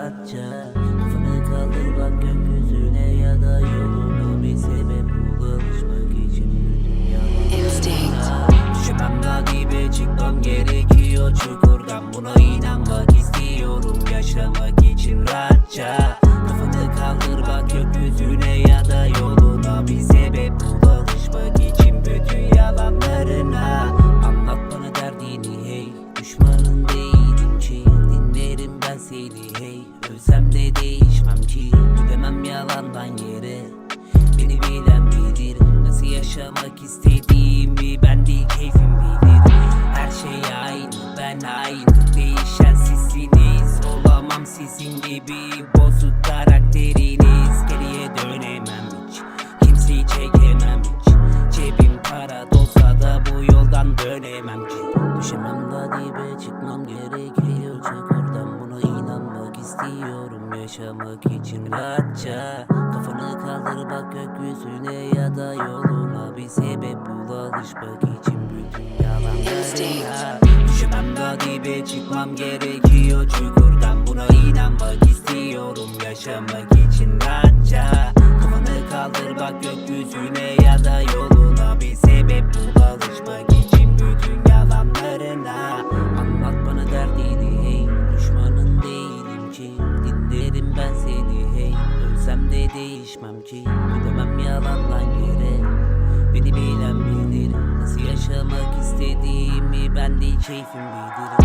Rahatça Kafanı kaldır bak gökyüzüne ya da yoluna. Bir sebep bul alışmak için. Düşemem daha dibe çıkmam gerekiyor. Çukurdan Buna inanmak istiyorum. Yaşamak için rahatça ben seni hey. Ölsem de değişmem ki. Gidemem yalandan yere. Beni bilen bilir. Nasıl yaşamak istediğimi Ben değil keyfim bilir. Her şey aynı ben aynı. Değişen sizsiniz. Olamam sizin gibi. Bozuk karakteriniz. Geriye dönemem hiç. Kimseyi çekemem hiç. Cebim para dolsa da bu yoldan dönemem ki. Düşemem istiyorum Yaşamak için rahatça Kafanı kaldır bak gökyüzüne ya da yoluna. Bir sebep bul alışmak için bütün yalanlarına. Düşemem daha dibe çıkmam gerekiyor. Çukurdan buna inanmak istiyorum Yaşamak Ölsem de değişmem ki. Gidemem yalandan yere. Beni bilen bilir. Nasıl yaşamak istediğimi ben değil keyfim bilir